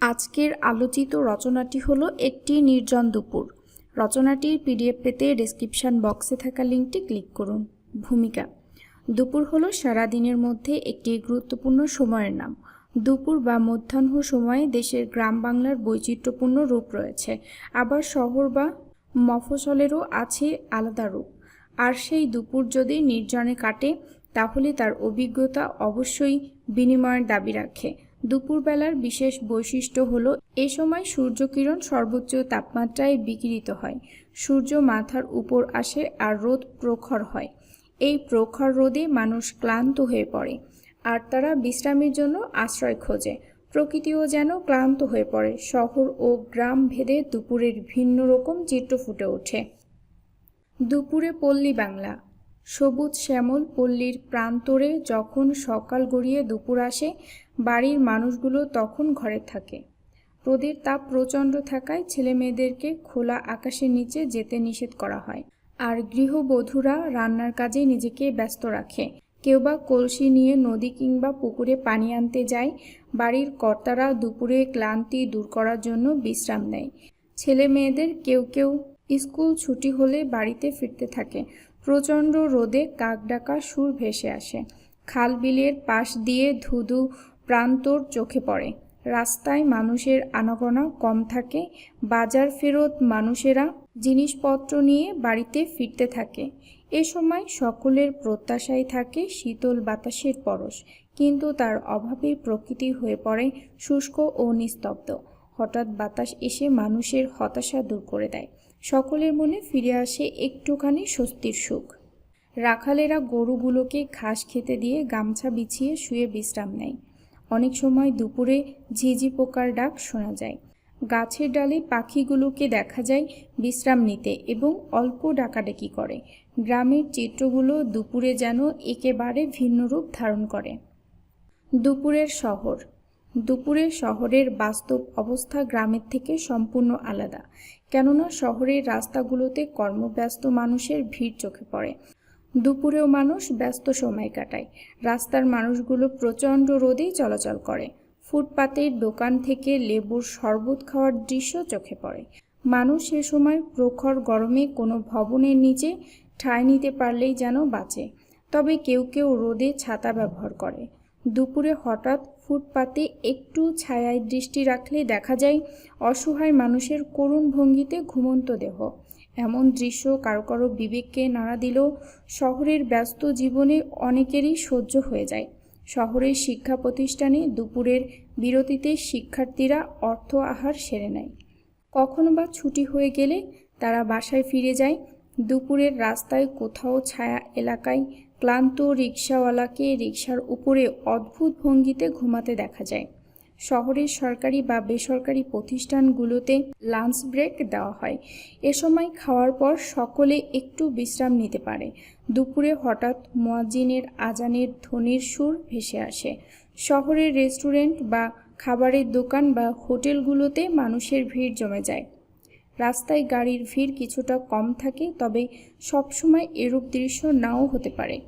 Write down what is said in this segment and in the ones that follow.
আজকের আলোচিত রচনাটি হলো একটি নির্জন দুপুর। রচনাটির পিডিএফ পেতে ডেসক্রিপশন বক্সে থাকা লিঙ্কটি ক্লিক করুন। ভূমিকা। দুপুর হলো সারাদিনের মধ্যে একটি গুরুত্বপূর্ণ সময়ের নাম। দুপুর বা মধ্যাহ্ন সময়ে দেশের গ্রাম বাংলার বৈচিত্র্যপূর্ণ রূপ রয়েছে। আবার শহর বা মফসলেরও আছে আলাদা রূপ। আর সেই দুপুর যদি নির্জনে কাটে, তাহলে তার অভিজ্ঞতা অবশ্যই বিনিময়ের দাবি রাখে। দুপুরবেলার বিশেষ বৈশিষ্ট্য হলো, এ সময় সূর্যকিরণ সর্বোচ্চ তাপমাত্রায় বিকিরিত হয়। সূর্য মাথার উপর আসে আর রোদ প্রখর হয়। এই প্রখর রোদে মানুষ ক্লান্ত হয়ে পড়ে, আর তারা বিশ্রামের জন্য আশ্রয় খোঁজে। প্রকৃতিও যেন ক্লান্ত হয়ে পড়ে। শহর ও গ্রাম ভেদে দুপুরের ভিন্ন রকম চিত্র ফুটে ওঠে। দুপুরে পল্লী বাংলা। সবুজ শ্যামল পল্লীর প্রান্তরে যখন সকাল গড়িয়ে দুপুর আসে, বাড়ির মানুষগুলো তখন ঘরে থাকে। রোদের তাপ প্রচণ্ড থাকায় ছেলে মেয়েদেরকে খোলা আকাশের নিচে যেতে নিষেধ করা হয়। আর গৃহবধূরা রান্নার কাজে নিজেকে ব্যস্ত রাখে। কেউ বা কলসি নিয়ে নদী কিংবা পুকুরে পানি আনতে যায়, বাড়ির কর্তারা দুপুরে ক্লান্তি দূর করার জন্য বিশ্রাম নেয়। ছেলে মেয়েদের কেউ কেউ স্কুল ছুটি হলে বাড়িতে ফিরতে থাকে। প্রচণ্ড রোদে কাক ডাকা সুর ভেসে আসে। খাল বিলের পাশ দিয়ে ধুধু প্রান্তর চোখে পড়ে। রাস্তায় মানুষের আনাগোনা কম থাকে। বাজার ফেরত মানুষেরা জিনিসপত্র নিয়ে বাড়িতে ফিরতে থাকে। এ সময় সকলের প্রত্যাশায় থাকে শীতল বাতাসের পরশ। কিন্তু তার অভাবে প্রকৃতি হয়ে পড়ে শুষ্ক ও নিস্তব্ধ। হঠাৎ বাতাস এসে মানুষের হতাশা দূর করে দেয়। সকলের মনে ফিরে আসে একটুখানি স্বস্তির সুখ। রাখালেরা গরুগুলোকে ঘাস খেতে দিয়ে গামছা বিছিয়ে শুয়ে বিশ্রাম নেয়। অনেক সময় দুপুরে ঝিঝি পোকার ডাক শোনা যায়। গাছের ডালে পাখিগুলোকে দেখা যায় বিশ্রাম নিতে এবং অল্প ডাকাডাকি করে। গ্রামের চিত্রগুলো দুপুরে যেন একেবারে ভিন্ন রূপ ধারণ করে। দুপুরের শহর দুপুরের শহরের বাস্তব অবস্থা গ্রামের থেকে সম্পূর্ণ আলাদা। কেননা শহরের রাস্তাগুলোতে কর্মব্যস্ত মানুষের ভিড় চোখে পড়ে। দুপুরেও মানুষ ব্যস্ত সময় কাটায়। রাস্তার মানুষগুলো প্রচণ্ড রোদেই চলাচল করে। ফুটপাতের দোকান থেকে লেবুর শরবত খাওয়ার দৃশ্য চোখে পড়ে। মানুষ সে সময় প্রখর গরমে কোনো ভবনের নিচে ঠাঁই নিতে পারলেই যেন বাঁচে। তবে কেউ কেউ রোদে ছাতা ব্যবহার করে। দুপুরে হঠাৎ ফুটপাতে একটু ছায়ায় দৃষ্টি রাখলে দেখা যায় অসহায় মানুষের করুণ ভঙ্গিতে ঘুমন্ত দেহ। এমন দৃশ্য কারও কারও বিবেককে নাড়া দিলেও শহরের ব্যস্ত জীবনে অনেকেরই সহ্য হয়ে যায়। শহরের শিক্ষা প্রতিষ্ঠানে দুপুরের বিরতিতে শিক্ষার্থীরা অর্থ আহার সেরে নেয়। কখনো বা ছুটি হয়ে গেলে তারা বাসায় ফিরে যায় দুপুরের রাস্তায় কোথাও ছায়া এলাকায় ক্লান্ত রিক্সাওয়ালাকে রিক্সার উপরে অদ্ভুত ভঙ্গিতে ঘুমাতে দেখা যায়। শহরের সরকারি বা বেসরকারি প্রতিষ্ঠানগুলোতে লাঞ্চ ব্রেক দেওয়া হয়। এ সময় খাওয়ার পর সকলে একটু বিশ্রাম নিতে পারে। দুপুরে হঠাৎ মোয়াজিনের আজানের ধ্বনির সুর ভেসে আসে। শহরের রেস্টুরেন্ট বা খাবারের দোকান বা হোটেলগুলোতে মানুষের ভিড় জমে যায়। রাস্তায় গাড়ির ভিড় কিছুটা কম থাকে, তবে সবসময় এরূপ দৃশ্য নাও হতে পারে।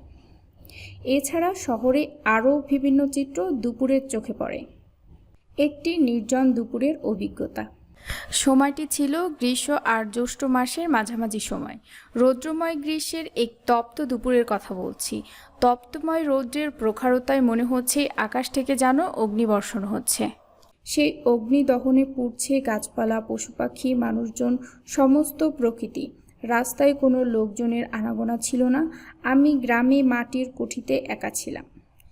এছাড়া শহরে আরও বিভিন্ন চিত্র দুপুরের চোখে পড়ে। একটি নির্জন দুপুরের অভিজ্ঞতা। সময়টি ছিল গ্রীষ্ম আর জ্যৈষ্ঠ মাসের মাঝামাঝি সময়। রৌদ্রময় গ্রীষ্মের এক তপ্ত দুপুরের কথা বলছি। তপ্তময় রৌদ্রের প্রখারতায় মনে হচ্ছে আকাশ থেকে যেন অগ্নিবর্ষণ হচ্ছে। সেই অগ্নিদহনে পুড়ছে গাছপালা পশু পাখি মানুষজন, সমস্ত প্রকৃতি। রাস্তায় কোনো লোকজনের আনাগোনা ছিল না। আমি গ্রামে মাটির কুঠিতে একা ছিলাম।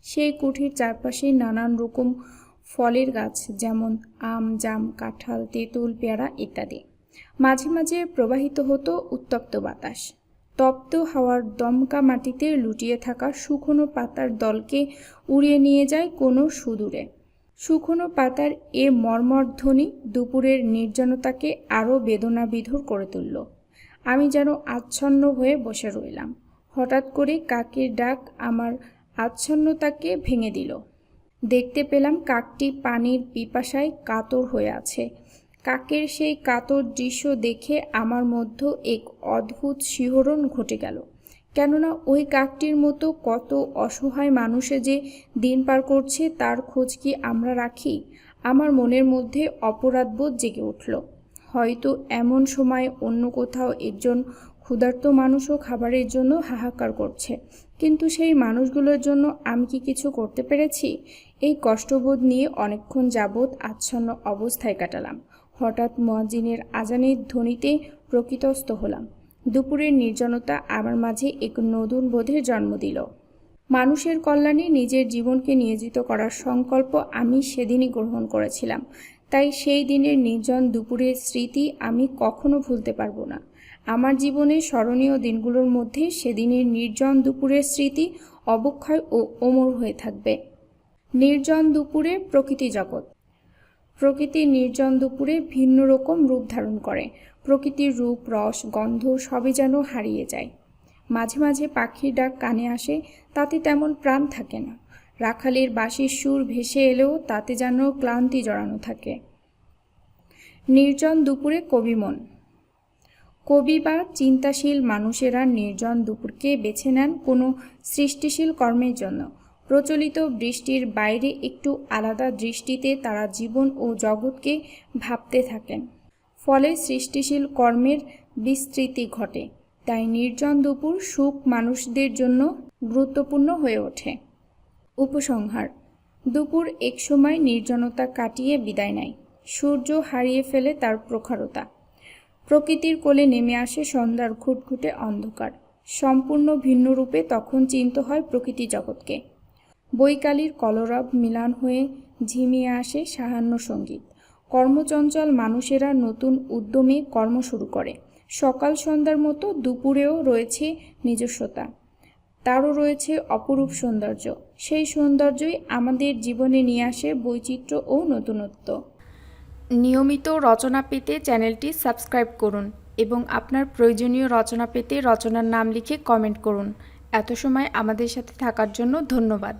সেই কুঠির চারপাশে নানান রকম ফলের গাছ, যেমন আম, জাম, কাঁঠাল, তেঁতুল, পেয়ারা ইত্যাদি। মাঝে মাঝে প্রবাহিত হতো উত্তপ্ত বাতাস। তপ্ত হাওয়ার দমকা মাটিতে লুটিয়ে থাকা শুকনো পাতার দলকে উড়িয়ে নিয়ে যায় কোনো সুদূরে। শুকনো পাতার এ মর্মধ্বনি দুপুরের নির্জনতাকে আরও বেদনাবিধুর করে তুলল। আমি যেন আচ্ছন্ন হয়ে বসে রইলাম। হঠাৎ করে কাকের ডাক আমার আচ্ছন্নতাকে ভেঙে দিল। দেখতে পেলাম কাকটি পানির পিপাসায় কাতর হয়ে আছে। কাকের সেই কাতর দৃশ্য দেখে আমার মধ্যে এক অদ্ভুত শিহরণ ঘটে গেল। কেননা ওই কাকটির মতো কত অসহায় মানুষে যে দিন পার করছে, তার খোঁজ কি আমরা রাখি? আমার মনের মধ্যে অপরাধবোধ জেগে উঠল। হয়তো এমন সময় অন্য কোথাও একজন ক্ষুধার্ত মানুষও খাবারের জন্য হাহাকার করছে। কিন্তু সেই মানুষগুলোর জন্য আমি কি কিছু করতে পেরেছি? এই কষ্টবোধ নিয়ে অনেকক্ষণ যাবৎ আচ্ছন্ন অবস্থায় কাটালাম। হঠাৎ মুয়াজ্জিনের আজানের ধ্বনিতে প্রকৃতস্থ হলাম। দুপুরের নির্জনতা আমার মাঝে এক নতুন বোধের জন্ম দিল। মানুষের কল্যাণে নিজের জীবনকে নিয়োজিত করার সংকল্প আমি সেদিনই গ্রহণ করেছিলাম। তাই সেই দিনের নির্জন দুপুরের স্মৃতি আমি কখনো ভুলতে পারব না। আমার জীবনের স্মরণীয় দিনগুলোর মধ্যে সেদিনের নির্জন দুপুরের স্মৃতি অবক্ষয় ও অমর হয়ে থাকবে। নির্জন দুপুরে প্রকৃতি জগৎ। প্রকৃতি নির্জন দুপুরে ভিন্ন রকম রূপ ধারণ করে। প্রকৃতির রূপ, রস, গন্ধ সবই যেন হারিয়ে যায়। মাঝে মাঝে পাখির ডাক কানে আসে, তাতে তেমন প্রাণ থাকে না। রাখালের বাঁশির সুর ভেসে এলেও তাতে যেন ক্লান্তি জড়ানো থাকে। নির্জন দুপুরে কবিমন কবি বা চিন্তাশীল মানুষেরা নির্জন দুপুরকে বেছে নেন কোনো সৃষ্টিশীল কর্মের জন্য। প্রচলিত বৃষ্টির বাইরে একটু আলাদা দৃষ্টিতে তারা জীবন ও জগৎকে ভাবতে থাকেন। ফলে সৃষ্টিশীল কর্মের বিস্তৃতি ঘটে। তাই নির্জন দুপুর সুখ মানুষদের জন্য গুরুত্বপূর্ণ হয়ে ওঠে। উপসংহার, দুপুর এক সময় নির্জনতা কাটিয়ে বিদায় নেয়। সূর্য হারিয়ে ফেলে তার প্রখরতা। প্রকৃতির কোলে নেমে আসে সন্ধ্যার ঘুটঘুটে অন্ধকার। সম্পূর্ণ ভিন্ন রূপে তখন চিন্ত হয় প্রকৃতি জগৎকে। বৈকালীর কলরব মিলান হয়ে ঝিমিয়ে আসে সাহান্য সংগীত। কর্মচঞ্চল মানুষেরা নতুন উদ্যমে কর্ম শুরু করে। সকাল সন্ধ্যার মতো দুপুরেও রয়েছে নিজস্বতা। তারও রয়েছে অপরূপ সৌন্দর্য। সেই সৌন্দর্যই আমাদের জীবনে নিয়ে আসে বৈচিত্র্য ও নতুনত্ব। নিয়মিত রচনা পেতে চ্যানেলটি সাবস্ক্রাইব করুন এবং আপনার প্রয়োজনীয় রচনা পেতে রচনার নাম লিখে কমেন্ট করুন। এত সময় আমাদের সাথে থাকার জন্য ধন্যবাদ।